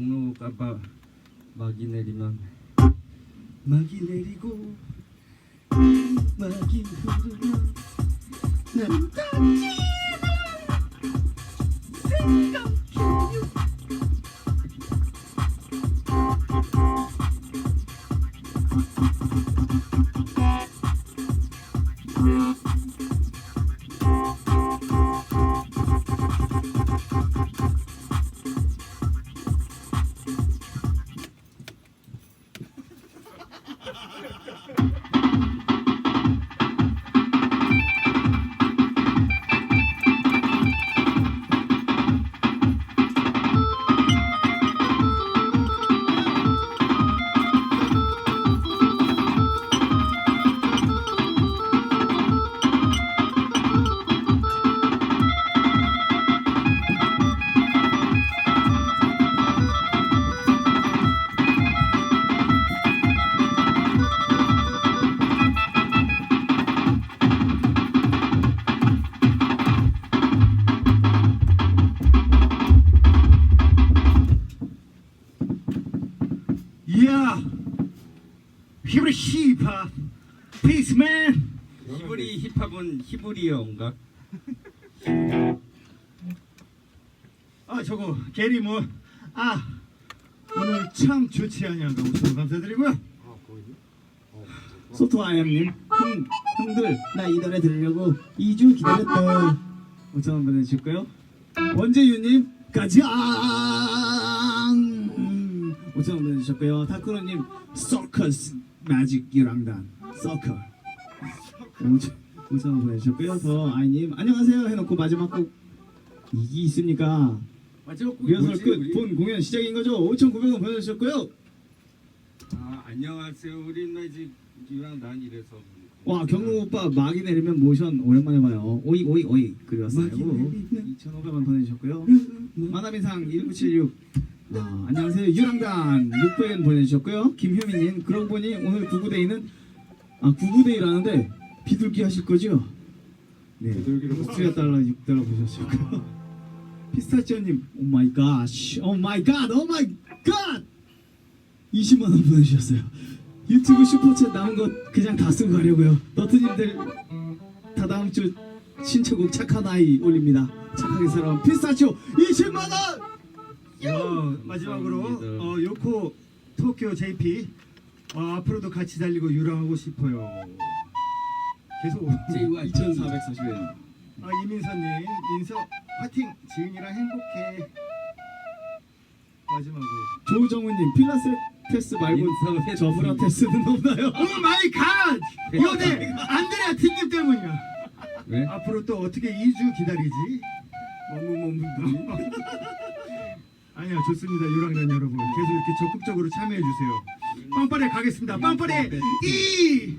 경로 깜빡 막이 내리 shit. 히브리 힙합, 피스맨. 히브리 힙합은 히브리어인가? 아 저거 게리 뭐, 아 오늘 참 좋지 않냐고 우선 감사드리고요. 소토 아얌님 형, 형들 나 이 노래 들으려고 2주 기다렸다. 5천원 보내주셨고요? 원재유님 가장. 5천원 보내주셨고요? 타쿠로님 서커스 매직 유랑단 서커 5천원 보내주셨고요. 더 아이님 안녕하세요. 해놓고 마지막 곡 이기 있습니까? 마지막 곡이 리허설 뭐지, 끝 우리? 본 공연 시작인 거죠? 5,900원 보내주셨고요. 아 안녕하세요. 우리 매직 이랑 난 이래서. 와 경호 오빠 막이 내리면 모션 오랜만에 봐요. 오이 오이 오이 그리웠어요. 막이 내리면 2,500원 보내주셨고요. 만화민상 1976 아, 안녕하세요 유랑단 600원 보내주셨고요 김효민님 그러고 보니 오늘 구구데이는 아 구구데이라는데 비둘기 하실 거죠? 네 오스트리아 달러 6달러 보내주셨고요 피스타치오님 오 마이 갓, 오 마이 갓, 오 마이 갓 20만 원 보내주셨어요. 유튜브 슈퍼챗 남은 것 그냥 다 쓰고 가려고요. 너트님들 다 다음 주 신청곡 착한 아이 올립니다. 착하게 살아온 피스타치오 20만 원. 어, 마지막으로 감사합니다. 어, 요코 토쿄 JP 어, 앞으로도 같이 달리고 유랑하고 싶어요. 계속 2,440원. 아, 이민서님 인서 파팅 지은이랑 행복해. 마지막으로 조정우님 필라테스 말고 인성 저브라 테스는 없나요? 오 마이 갓! 이거 내 안드레아 팅님 때문이야. 왜? 앞으로 또 어떻게 2주 기다리지? 머무머무들이 아니야 좋습니다. 유랑단 여러분. 계속 이렇게 적극적으로 참여해 주세요. 빵빠레 가겠습니다. 빵빠레. 이